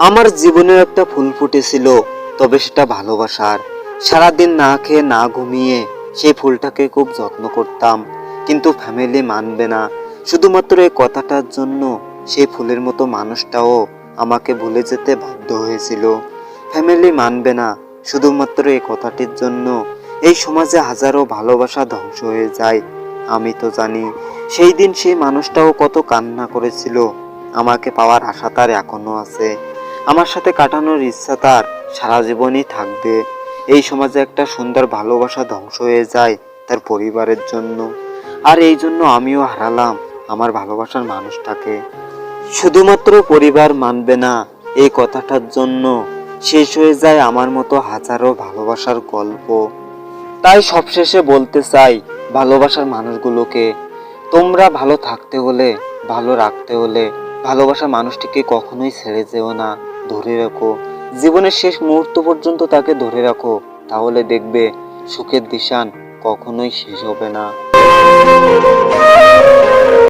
আমার জীবনের একটা ফুল ফুটেছিল, তবে সেটা ভালোবাসার। সারাদিন না খেয়ে, না ঘুমিয়ে সেই ফুলটাকে খুব যত্ন করতাম, কিন্তু ফ্যামিলি মানবে না। শুধুমাত্র এই কথাটার জন্য সেই ফুলের মতো মানুষটাও আমাকে ভুলে যেতে বাধ্য হয়েছিল। ফ্যামিলি মানবে না, শুধুমাত্র এই কথাটির জন্য। এই সমাজে হাজারো ভালোবাসা ধ্বংস হয়ে যায়, আমি তো জানি। সেই দিন সেই মানুষটাও কত কান্না করেছিল, আমাকে পাওয়ার আশা তার এখনও আছে। আমার সাথে কাটানোর ইচ্ছা তার সারা জীবনই থাকবে। এই সমাজে একটা সুন্দর ভালোবাসা ধ্বংস হয়ে যায় তার পরিবারের জন্য। আর এই জন্য আমিও হারালাম আমার ভালোবাসার মানুষটাকে। শুধুমাত্র পরিবার মানবে না, এই কথাটার জন্য শেষ হয়ে যায় আমার মতো হাজারো ভালোবাসার গল্প। তাই সবশেষে বলতে চাই ভালোবাসার মানুষগুলোকে, তোমরা ভালো থাকতে হলে, ভালো রাখতে হলে ভালোবাসা মানুষটিকে কখনোই ছেড়ে যেও না। ধরে রাখো। জীবনের শেষ মুহূর্ত পর্যন্ত তাকে ধরে রাখো। তাহলে দেখবে সুখের দিশান কখনোই শেষ হবে না।